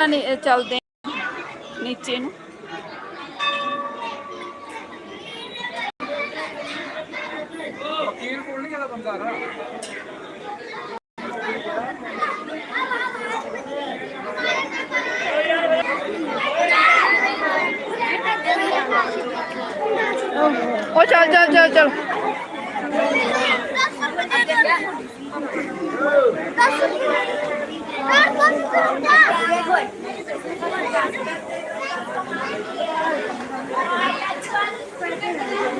ਨਹੀਂ ਚੱਲਦੇ ਨੀਚੇ ਨੂੰ। ਵਕੀਲ ਕੋਲ ਨਹੀਂ ਆਦਾ ਬੰਦਾ ਨਾ ਉਹ ਚੱਲ ਚੱਲ ਚੱਲ ਚੱਲ ਇੱਥੇ ਆਪਣੇ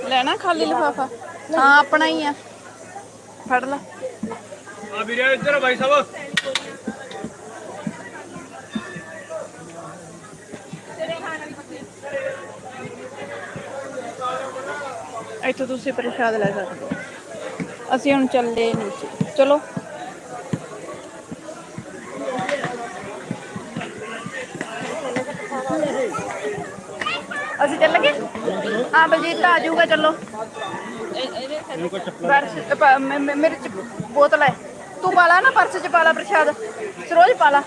ਲੈਣਾ ਖਾਲੀ ਲਫਾਫਾ? ਹਾਂ ਆਪਣਾ ਹੀ ਆ। ਫੜ ਲੈ। ਆ ਵੀਰੇ ਇੱਧਰ ਭਾਈ ਸਾਹਿਬ। ਇੱਥੋਂ ਤੁਸੀਂ ਪ੍ਰਸ਼ਾਦ ਲੈ ਸਕਦੇ ਹੋ। ਅਸੀਂ ਹੁਣ ਚੱਲੇ ਨੀਚੇ ਚਲੋ। ਅਸੀਂ ਚੱਲ ਗਏ ਹਾਂ, ਬਲਜੀਤ ਆ ਜਾਊਗਾ, ਚਲੋ। ਪਰਸ ਪ- ਮੇ- ਮੇ- ਮੇਰੇ ਚ ਬੋਤਲ ਹੈ। ਤੂੰ ਪਾ ਲਾ ਨਾ ਪਰਸ ਚ, ਪਾ ਲਾ ਪ੍ਰਸ਼ਾਦ। ਸਰੋਜ ਪਾ ਲਾ।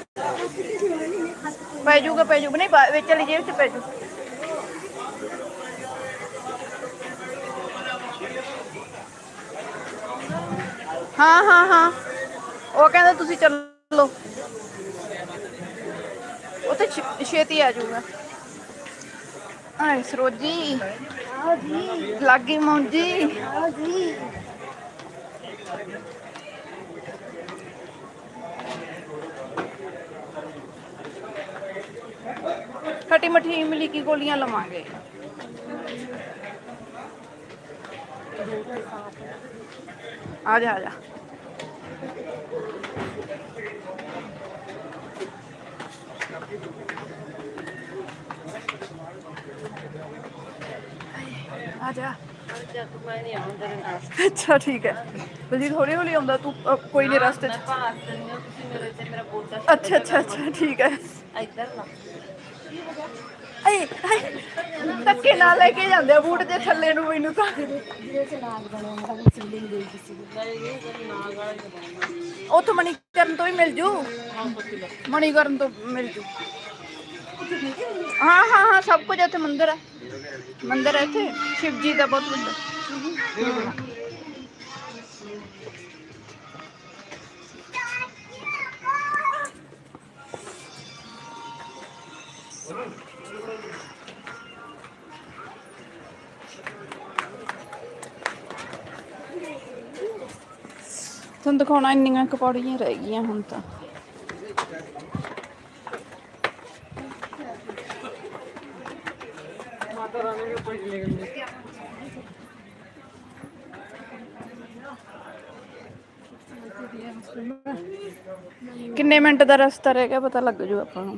ਪੈ ਜਾਊਗਾ ਪੈ ਜਾਊਗਾ। ਨਹੀਂ ਪਾ- ਵਿੱਚ ਵਾਲੀ ਜੇਬ ਚ ਪੈ ਜਾਊ। ਹਾਂ ਹਾਂ ਹਾਂ। ਉਹ ਕਹਿੰਦਾ ਤੁਸੀਂ ਚੱਲੋ। ਉਹ ਤੇ ਛੇ- ਛੇਤੀ ਆ ਜਾਊਗਾ। ਆਏ ਸਰੋਜੀ ਲੱਗੀ ਮੌਂਜੀ ਖੱਟੀ ਮੱਠੀ ਇਮਲੀ ਕੀ ਗੋਲੀਆਂ ਲਵਾਂਗੇ ਆ ਜਾ ਆ ਜਾ ਆ ਜਾ। ਅੱਛਾ ਠੀਕ ਹੈ। ਬਲਜੀਤ ਹੌਲੀ ਹੌਲੀ ਆਉਂਦਾ ਤੂੰ ਅ, ਕੋਈ ਨਹੀਂ ਰਸਤੇ ਚ। ਅੱਛਾ ਅੱਛਾ ਅੱਛਾ ਠੀਕ ਹੈ। ਆਏ ਆਏ ਧੱਕੇ ਨਾਲ ਲੈ ਕੇ ਜਾਂਦੇ ਆ ਬੂਟ ਦੇ ਥੱਲੇ ਨੂੰ ਮੈਨੂੰ ਤਾਂ। ਉੱਥੋਂ ਮਣੀਕਰਨ ਤੋਂ ਹੀ ਮਿਲ ਜੂ? ਮਣੀਕਰਨ ਤੋਂ ਮਿਲ ਜੂ। ਹਾਂ ਹਾਂ ਹਾਂ, ਸਭ ਕੁਝ ਇੱਥੇ ਮੰਦਿਰ ਹੈ। ਮੰਦਿਰ ਹੈ ਇੱਥੇ। ਸ਼ਿਵ ਜੀ ਦਾ ਬਹੁਤ ਵੱਡਾ ਤੁਹਾਨੂੰ ਦਿਖਾਉਣਾ ਇੰਨੀਆਂ ਕਪੌੜੀਆਂ ਰਹਿ ਗਈਆਂ ਹੁਣ ਤਾਂ। ਕਿੰਨੇ ਮਿੰਟ ਦਾ ਰਸਤਾ ਰਹਿ ਗਿਆ ਪਤਾ ਲੱਗ ਜੂ ਆਪਾਂ ਨੂੰ।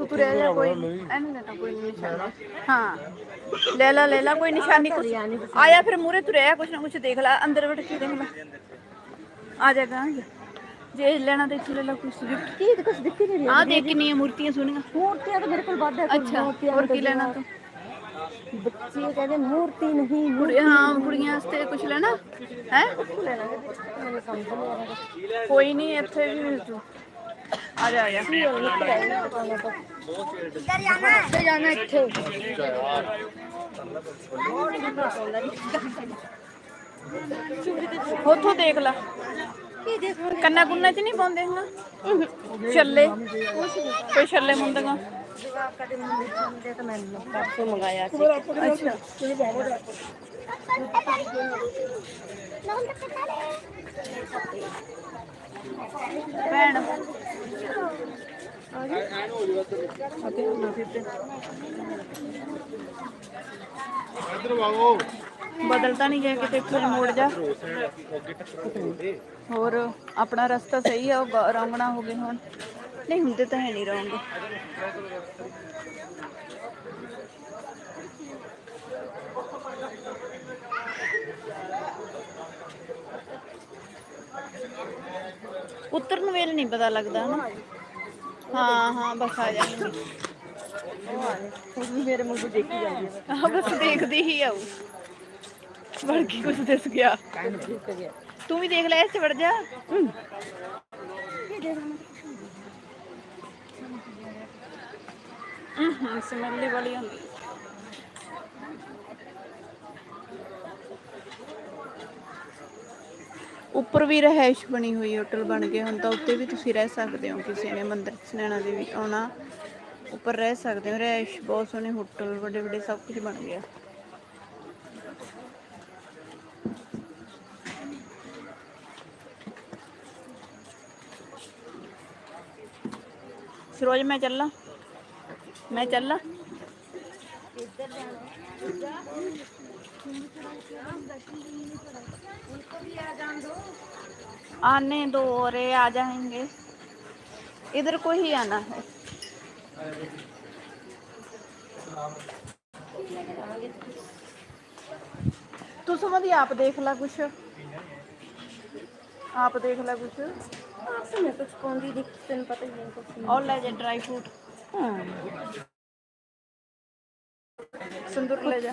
तू ले ले कोई एने ले कोई निशानी। हाँ ले ला कोई निशानी। हाँ, कुछ। आया फिर मुरे तू रह कुछ ना कुछ देख ला अंदर बैठ के देख ला। आ जाएगा जे। लेना तो इतने ला कुछ की तो कुछ दिख नहीं रही। हाँ देख के नहीं मूर्तियाँ सुनेगा मूर्तियाँ तो मेरे को बाद है अच्छा और तो की लेना तो? बच्चे कहते मूर्ति नहीं मूर्ति हाँ कुड़ियाँ वास्ते कुछ लेना? है? कोई नहीं इतने भी आ जा आ जा। ਮਿਲ ਜੂ ਆ ਜਾ ਆ ਜਾ ਇੱਥੇ ਜਾਣਾ ਇੱਥੇ ਉੱਥੋਂ ਦੇਖ ਲੈ ਕੀ ਦੇਖੋ ਕੰਨਾ ਕੁੰਨਾ ਚ ਨਹੀਂ ਪਾਉਂਦੇ ਹਾਂ ਛੱਲੇ ਕੋਈ ਛੱਲੇ ਮੁੰਦਗਾ ਜਵਾਬ ਕਦੇ ਮੁੰਡੇ ਚੰਦੇ ਤਾਂ ਮੈਂ ਪਰਸੋਂ ਮੰਗਾਇਆ ਸੀ ਅੱਛਾ ਭੈਣ ਬਦਲ ਤਾਂ ਨਹੀਂ ਗਿਆ ਕਿਤੇ ਕੋਈ ਮੋੜ ਜਾ। ਹੋਰ, ਆਪਣਾ ਰਸਤਾ ਸਹੀ ਆ, ਉਹ ਰੌਂਗਣਾ ਹੋ ਗਏ ਹੁਣ। ਨਹੀਂ, ਹੁੰਦੇ ਤਾਂ ਹੈ ਨਹੀਂ ਰੌਂਗ। ਉੱਤਰ ਨੂੰ ਨਹੀਂ ਪਤਾ ਲੱਗਦਾ ਨਾ ਹਾਂ ਹਾਂ ਬਸ ਆ ਜਾਣਗੇ ਮੇਰੇ ਮੂੰਹ ਨੂੰ ਦੇਖੀ ਜਾਂਦੀ ਹੈ ਆ ਬਸ ਦੇਖਦੀ ਹੀ ਆਉ ਵੜ ਕੇ ਕੁਝ ਦਿਸ ਗਿਆ। ਦੇਖ ਗਿਆ ਤੂੰ ਵੀ ਦੇਖ ਲੈ ਇਸ ਚ ਵੜ ਜਾ। ਹੂੰ ਸਮੈਲੀ ਵਾਲੀ ਹੁੰਦੀ ਉੱਪਰ ਵੀ ਰਹਿائش ਬਣੀ ਹੋਈ ਹੋਟਲ ਬਣ ਗਏ, ਹੁਣ ਤਾਂ ਉੱਤੇ ਵੀ ਤੁਸੀਂ ਰਹਿ ਸਕਦੇ ਹੋ ਕਿਸੇ ਨੇ, ਮੰਦਿਰ ਸਨੈਣਾ ਦੇ ਵੀ ਆਉਣਾ, ਉੱਪਰ ਰਹਿ ਸਕਦੇ ਹੋ, ਰਹਿائش ਬਹੁਤ ਸੋਹਣੇ ਹੋਟਲ ਵੱਡੇ ਵੱਡੇ ਸਭ ਕੁਝ ਬਣ ਗਿਆ। ਸਰੋਜ, ਮੈਂ ਚੱਲਾਂ? ਮੈਂ ਚੱਲਾਂ? ਇੱਧਰ ਜਾਣਾ आने दो और आ जाएँगे। इधर को ही आना है। तू समझ आप देख ला कुछ। आप देख ला कुछ। कुछ कौन दी देखी तेन पता ही और ले जा ड्राई फ्रूट। हाँ। संदूर ले जा।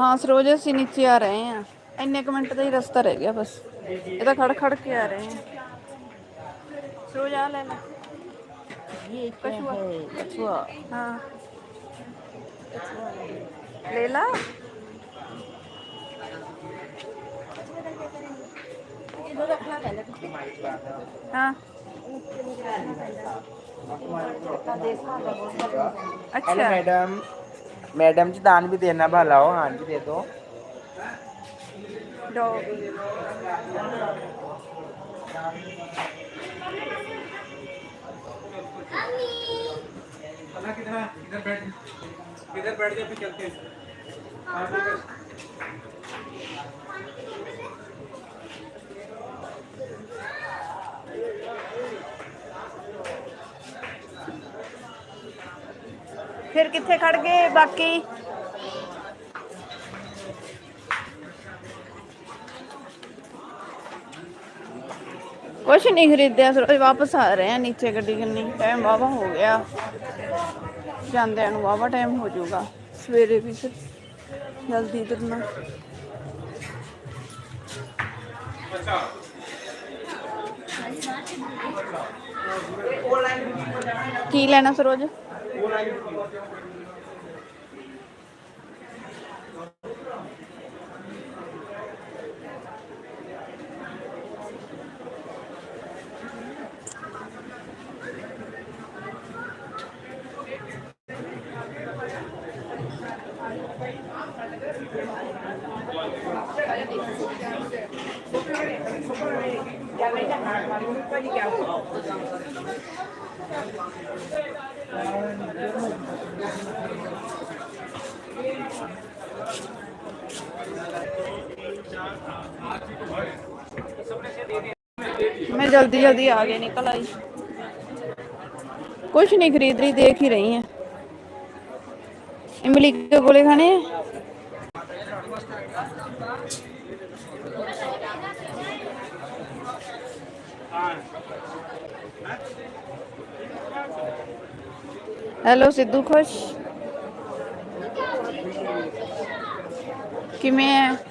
ਹਾਂ ਸਰੋਜ ਅਸੀਂ ਨੀਚੇ ਆ ਰਹੇ ਹਾਂ ਇੰਨੇ ਕੁ ਮਿੰਟ ਦਾ ਹੀ ਰਸਤਾ ਰਹਿ ਗਿਆ ਬਸ ਇਹ ਤਾਂ ਖੜ ਖੜ ਕੇ ਆ ਰਹੇ ਹਾਂ ਸਰੋਜ ਆ ਲੈ ਲੈ ये क्या है कछुआ हाँ ले ला हाँ हेलो अच्छा मैडम मैडम जी दान भी देना भला हो। हाँ जी दे दो। इधर बैठ इधर बैठ जा फिर चलते हैं। ਫਿਰ ਕਿੱਥੇ ਖੜ ਗਏ ਬਾਕੀ? ਕੁਛ ਨਹੀਂ ਖਰੀਦਿਆ ਸਰ ਵਾਪਸ ਆ ਰਹੇ ਆ ਨੀਚੇ ਗੱਡੀ ਕਰਨੀ ਟਾਈਮ ਵਾਵਾ ਹੋ ਗਿਆ। ਜਾਂਦਿਆਂ ਨੂੰ ਵਾਵਾ ਟਾਈਮ ਹੋ ਜਾਊਗਾ, ਸਵੇਰੇ ਵੀ ਫਿਰ ਜਲਦੀ ਤੁਰਨਾ। ਕੀ ਲੈਣਾ Saroj Ya venga, para un मैं जल्दी जल्दी आगे निकल आई। कुछ नहीं, खरीद रही, देख ही रही है। इमली के गोले खाने हैं? हेलो, सिद्धू खुश? किमें है?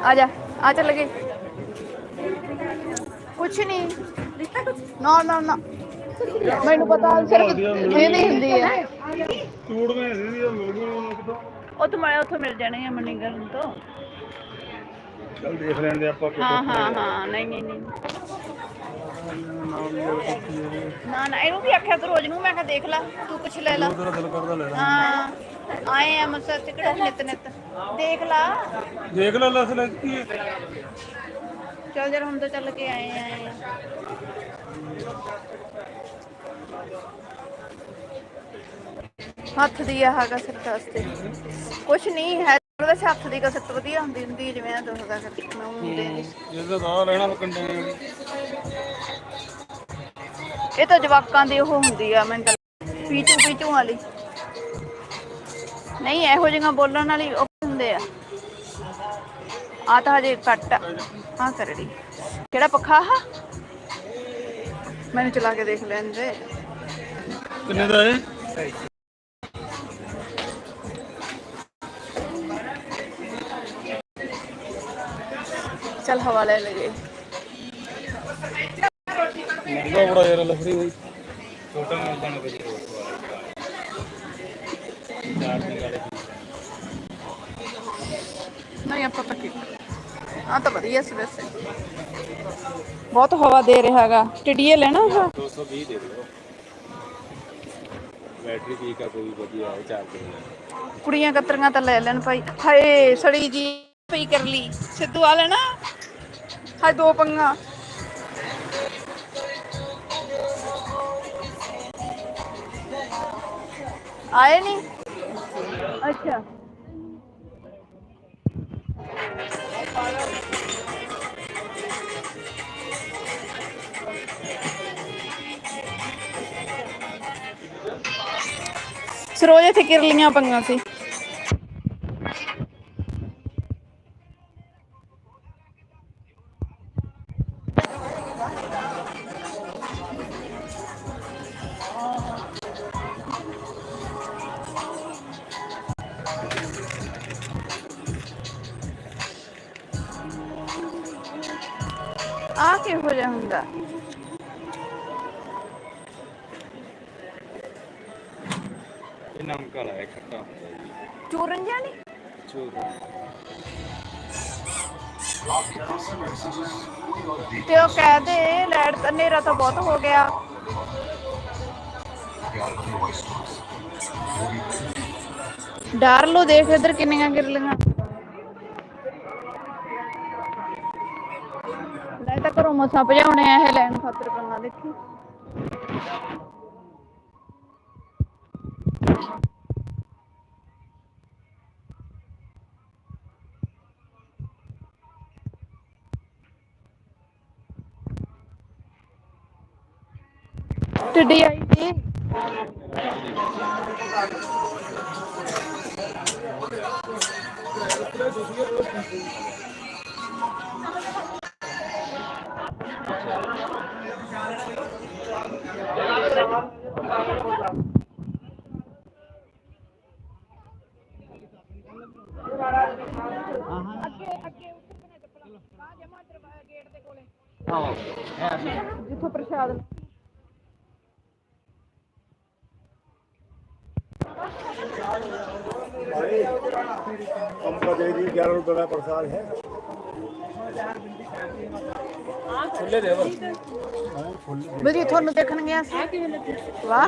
ਆ ਜਾ ਆ ਚੱਲ ਗਏ। ਕੁਛ ਨਹੀਂ। ਨਾ ਨਾ ਨਾ। ਮੈਨੂੰ ਪਤਾ ਸਿਰਫ ਇਹ ਨਹੀਂ ਹੁੰਦੀ ਹੈ। ਸੂਟ ਮੈਂ ਸੀ ਦੀ ਮਿਲ ਗਈ ਕਿਤੋਂ ਉਹ ਤੋਂ ਮੈਂ ਉੱਥੋਂ ਮਿਲ ਜਾਣੇ ਆ ਮਨੀਗਰਨ ਤੋਂ। ਚੱਲ ਦੇਖ ਲੈਂਦੇ ਆਪਾਂ ਹਾਂ ਹਾਂ ਹਾਂ ਨਹੀਂ ਨਹੀਂ। ਨਾ ਨਾ ਇਹਨੂੰ ਵੀ ਆਖਿਆ ਤੂੰ ਰੋਜ਼ ਨੂੰ ਮੈਂ ਕਿਹਾ ਦੇਖ ਲੈ ਤੂੰ ਕੁਛ ਲੈ ਲੈ। ਤੇਰਾ ਦਿਲ ਕਰਦਾ ਲੈ ਲੈ। ਹਾਂ ਆਏ ਆ ਮਸਰ ਤੇ ਕਿਹੜਾ ਨਿਤ ਨਿਤ। ਦੇਖ ਲਾ। ਦੇਖ ਲੈ ਲਸ ਲੈ ਕੀ ਹੈ? ਚੱਲ ਜਰ ਹੁਣ ਤਾਂ ਚੱਲ ਕੇ ਆਏ ਆਏ ਆ। ਹੱਥ ਦੀ ਆਹ ਸਿਰ ਵਾਸਤੇ। ਕੁਛ ਨਹੀਂ ਹੈ ਉਹਦਾ ਹੱਥ ਦੀ ਕਸਰਤ ਵਧੀਆ ਹੁੰਦੀ ਹੁੰਦੀ ਜਿਵੇਂ ਆ ਦੱਸਦਾ ਕਰ ਮੈਂ ਹੁੰਦੇ ਨਹੀਂ ਜਿਹਦਾ ਦਾ ਲੈਣਾ ਕੰਡੇ ਇਹ ਤਾਂ ਜਵਾਕਾਂ ਦੀ ਉਹ ਹੁੰਦੀ ਆ ਮੈਂ ਪੀਚੂ ਪੀਚੂ ਵਾਲੀ। ਨਹੀਂ ਇਹੋ ਜਿਹੀਆਂ ਬੋਲਣ ਵਾਲੀ ਉਹ ਹੁੰਦੇ ਆ। ਆ ਤਾਂ ਹਜੇ ਆ। ਹਾਂ ਕਰੜੀ। ਕਿਹੜਾ ਪੱਖਾ ਆ? ਮੈਨੂੰ ਚਲਾ ਕੇ ਦੇਖ ਲੈਂਦੇ। ਕਿੰਨੇ ਦਾ ਹੈ ਚੱਲ ਹਵਾ ਲੈ ਲਗੇ ਮਹਿੰਗਾ ਬੜਾ ਯਾਰ ਲਫੜੀ ਹੋਈ ਛੋਟਾ ਮਿਲਦਾ ਨਾ ਕੋਈ ਨਹੀਂ ਆਪਾਂ ਤਾਂ ਕੀ ਆ ਤਾਂ ਵਧੀਆ ਸੀ ਵੈਸੇ। ਬਹੁਤ ਹਵਾ ਦੇ ਰਿਹਾ ਹੈਗਾ। ਟਿੱਡੀਏ ਲੈਣਾ ਹਾਂ 220 ਦੇ ਦਿਓ। ਬੈਟਰੀ ਠੀਕ ਆ ਕੋਈ ਵਧੀਆ ਹੈ ਚਾਰਜਰ ਕੁੜੀਆਂ ਕਤਰੀਆਂ ਤਾਂ ਲੈ ਲੈਣ ਭਾਈ। ਹਾਏ ਸੜੀ ਜੀ ਪਈ ਕਰ ਲਈ। ਸਿੱਧੂ ਆ ਲੈਣਾ ਹਾਏ ਦੋ ਪੰਗਾ। ਆਏ ਨਹੀਂ? ਅੱਛਾ। ਸਰੋਜ ਇੱਥੇ ਕਿਰਲੀਆਂ ਪੰਗਾ ਸੀ। ਇਹ ਨਮਕ ਵਾਲਾ ਹੈ ਖੱਟਾ ਹੁੰਦਾ ਜੀ। ਚੂਰਨ ਜਿਹਾ ਨਹੀਂ ਚੋਰ ਤੇ ਉਹ ਕਹਿ ਦੇ ਲੈਟ ਹਨੇਰਾ ਤਾਂ ਬਹੁਤ ਹੋ ਗਿਆ। ਡਰ ਲੋ ਦੇਖ ਇਧਰ ਕਿੰਨੀਆਂ ਗਿਰਲੀਆਂ। ਲੈ ਤਾਂ ਘਰੋਂ ਮਸਾਂ ਭਜਾਉਣੇ ਆ ਇਹ ਲੈਣ ਖਾਤਰ ਕੰਨਾ ਦੇਖੀ। ਟਿੱਡੀ ਆਈ ਸੀ ਜਿੱਥੋਂ ਪ੍ਰਸ਼ਾਦ हमका दे दी ग्यारह रुपए का प्रसाद है ਬਜੀ ਤੁਹਾਨੂੰ ਦੇਖਣ ਗਿਆ ਸੀ ਵਾਹ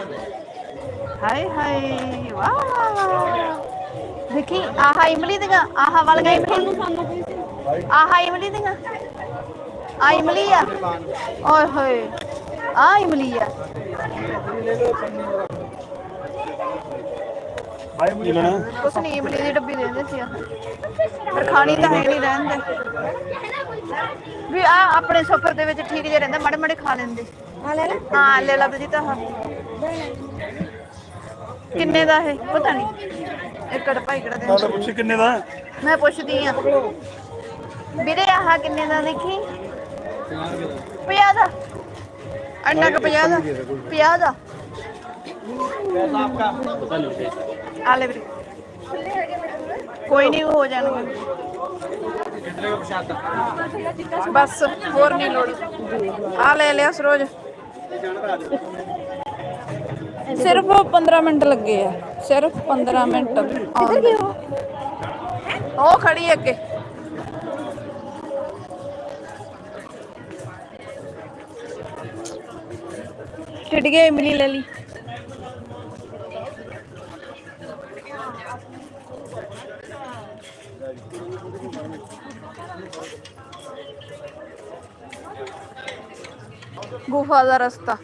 ਹਾਏ ਹਾਏ ਵਾਹ ਵਾਹ ਵਾਹ ਦੇਖੀ ਆਹ ਇਮਲੀ ਦੀਆਂ ਆਹ ਵਾਲੀਆਂ ਇਮਲੀ ਆਹ ਇਮਲੀ ਦੀਆਂ ਆ ਇਮਲੀ ਆ ਓਏ ਹੋਏ ਆ ਇਮਲੀ ਆ ਕੀ ਲੈਣਾ ਕੁਛ ਨਹੀਂ ਇਮਲੀ ਦੀ ਡੱਬੀ ਦੇ ਦਿੰਦੇ ਸੀ ਆ ਪਰ ਖਾਣੀ ਤਾਂ ਹੈ ਨਹੀਂ ਰਹਿੰਦੇ ਵੀ ਆ ਆਪਣੇ ਸਫਰ ਦੇ ਵਿੱਚ ਠੀਕ ਜਿਹਾ ਰਹਿੰਦਾ ਮਾੜੇ ਮਾੜੇ ਖਾ ਲੈਂਦੇ। ਆ ਲੈ ਲੈ। ਹਾਂ ਲੈ ਲਾ ਬਜੀ ਤਾਂ ਹਾਂ ਕਿੰਨੇ ਦਾ ਹੈ ਪਤਾ ਨਹੀਂ। ਇੱਕ ਰੁਪਏ ਕਿਹੜਾ ਤਾਂ ਦੇ ਪੁੱਛੀ ਕਿੰਨੇ ਦਾ ਮੈਂ ਪੁੱਛਦੀ ਆ ਵੀਰੇ ਆਹ ਕਿੰਨੇ ਦਾ ਦੇਖੀ? 50 ਦਾ। ਅੰਨਾ ਕ 50 ਦਾ। 50 ਦਾ। ਆ ਲੈ ਵੀਰੇ। ਕੋਈ ਨਹੀਂ ਹੋ ਜਾਣਗੇ। ਬਸ ਹੋਰ ਨਹੀਂ ਲੋੜ। ਆ ਲੈ ਲਿਆ ਸਰੋਜ। ਸਿਰਫ 15 ਮਿੰਟ ਲੱਗੇ ਆ। ਸਿਰਫ 15 ਮਿੰਟ। ਕਿੱਧਰ ਗਏ ਉਹ? ਖੜੀ ਅੱਗੇ। ਟਿੜ ਗਿਆ ਇਮਲੀ ਲੈ ਲਈ। ਗੁਫਾ ਦਾ ਰਸਤਾ।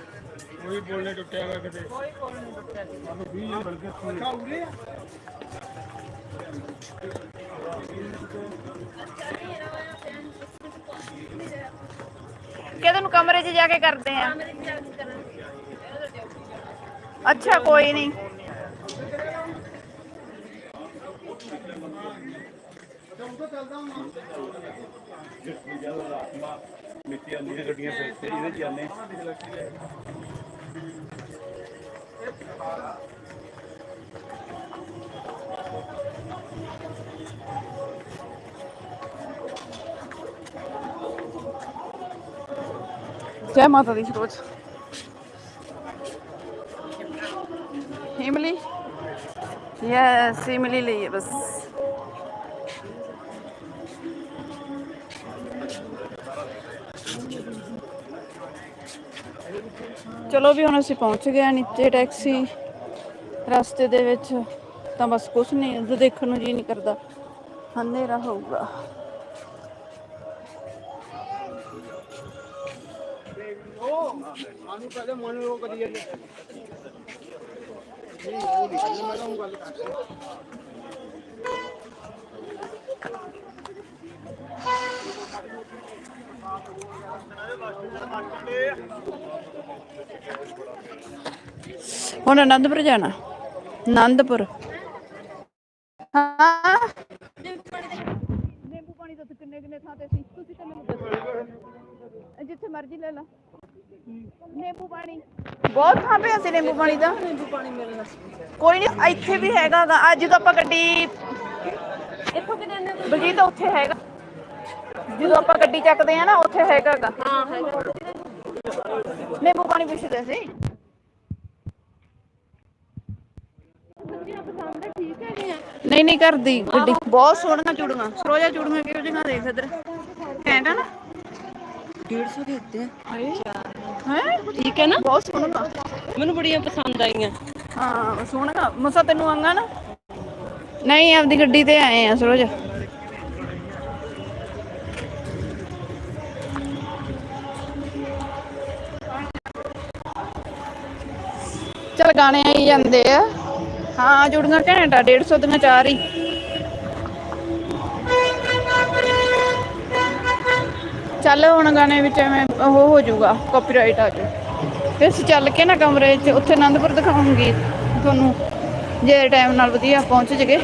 ਕੋਈ ਬੋਲਨੇ ਟੁੱਟਿਆ ਵਾ ਕਿਤੇ। ਕਿਹਦੇ ਨੂੰ ਕਮਰੇ 'ਚ ਜਾ ਕੇ ਕਰਦੇ ਆ? ਅੱਛਾ ਕੋਈ ਨਹੀਂ ਮਿੱਟੀ ਆਂਦੀ ਤੇ ਗੱਡੀਆਂ ਫਿਰ ਤੇ ਇਹਦੇ ਚ ਜਾਂਦੇ ਜੈ ਮਾਤਾ ਦੀ ਸਰੋਜ ਇਮਲੀ ਯੈਸ ਇਮਲੀ ਲਈ ਹੈ ਬਸ ਚਲੋ ਵੀ ਹੁਣ ਅਸੀਂ ਪਹੁੰਚ ਗਏ ਨੀਚੇ ਟੈਕਸੀ। ਰਸਤੇ ਦੇ ਵਿੱਚ ਤਾਂ ਬਸ ਕੁਛ ਨਹੀਂ ਜੋ ਦੇਖਣ ਨੂੰ ਜੀ ਨਹੀਂ ਕਰਦਾ। ਹਨੇਰਾ ਹੋਊਗਾ। ਹੁਣ ਆਨੰਦਪੁਰ ਜਾਣਾ? ਆਨੰਦਪੁਰ ਹਾਂ। ਨਿੰਬੂ ਪਾਣੀ ਤਾਂ ਕਿੰਨੇ ਕਿੰਨੇ ਥਾਂ ਤੇ ਸੀ? ਤੁਸੀਂ ਤਾਂ ਮੈਨੂੰ ਦੱਸੋ। ਜਿੱਥੇ ਮਰਜ਼ੀ ਲੈ ਲਾ ਨਿੰਬੂ ਪਾਣੀ। ਬਹੁਤ ਥਾਂ ਪਿਆ ਸੀ ਨਿੰਬੂ ਪਾਣੀ ਦਾ ਨਿੰਬੂ ਪਾਣੀ ਮਿਲਣਾ ਕੋਈ ਨਹੀਂ ਇੱਥੇ ਵੀ ਹੈਗਾ ਅੱਜ ਜਦੋਂ ਆਪਾਂ ਗੱਡੀ ਇੱਥੋਂ ਕਿਤੇ ਬਲਜੀਤ ਉੱਥੇ ਹੈਗਾ। ਜਦੋਂ ਆਪਾਂ ਗੱਡੀ ਚੱਕਦੇ ਆ ਨਾ ਉੱਥੇ ਹੈਗਾ ਗਾ ਹਾਂ ਹੈਗਾ। ਨਿੰਬੂ ਪਾਣੀ ਪੁੱਛਦੇ ਸੀ। ਨਹੀਂ ਨਹੀਂ ਕਰਦੀ ਗੱਡੀ। ਬਹੁਤ ਸੋਹਣੀਆਂ ਚੂੜੀਆਂ। ਸਰੋਜਾ ਚੂੜੀਆਂ ਕਿਹੋ ਜਿਹੀਆਂ ਦੇਖ ਇਧਰ। ਘੈਂਟ ਆ ਨਾ? 150 ਦੇ ਦਿੱਤੇ ਹੈ? ਠੀਕ ਹੈ ਨਾ? ਬਹੁਤ ਸੋਹਣਾ ਮੈਨੂੰ ਬੜੀਆਂ ਪਸੰਦ ਆਈਆਂ। ਹਾਂ ਸੋਹਣਾ ਮਸਾ ਤੈਨੂੰ ਆਂਗਾ ਨਾ? ਨਹੀਂ ਆਪਦੀ ਗੱਡੀ ਤੇ ਆਏ ਆ ਸਰੋਜ ਚਲ ਆਈ ਜਾਂਦੇ ਆ। ਹਾਂ, ਜੁੜੀਆਂ ਘੰਟਾ 150 ਦੀਆਂ ਚਾਰ ਹੀ। ਚੱਲ ਹੁਣ ਗਾਣੇ ਵਿੱਚ ਐਵੇਂ ਉਹ ਹੋ ਜਾਊਗਾ ਕਾਪੀਰਾਈਟ ਆ ਜੂ ਫਿਰ ਅਸੀਂ ਚੱਲ ਕੇ ਨਾ ਕਮਰੇ 'ਚ, ਉੱਥੇ ਆਨੰਦਪੁਰ ਦਿਖਾਉਂਗੀ ਤੁਹਾਨੂੰ, ਜੇ ਟਾਈਮ ਨਾਲ ਵਧੀਆ ਪਹੁੰਚ ਜਗੇ।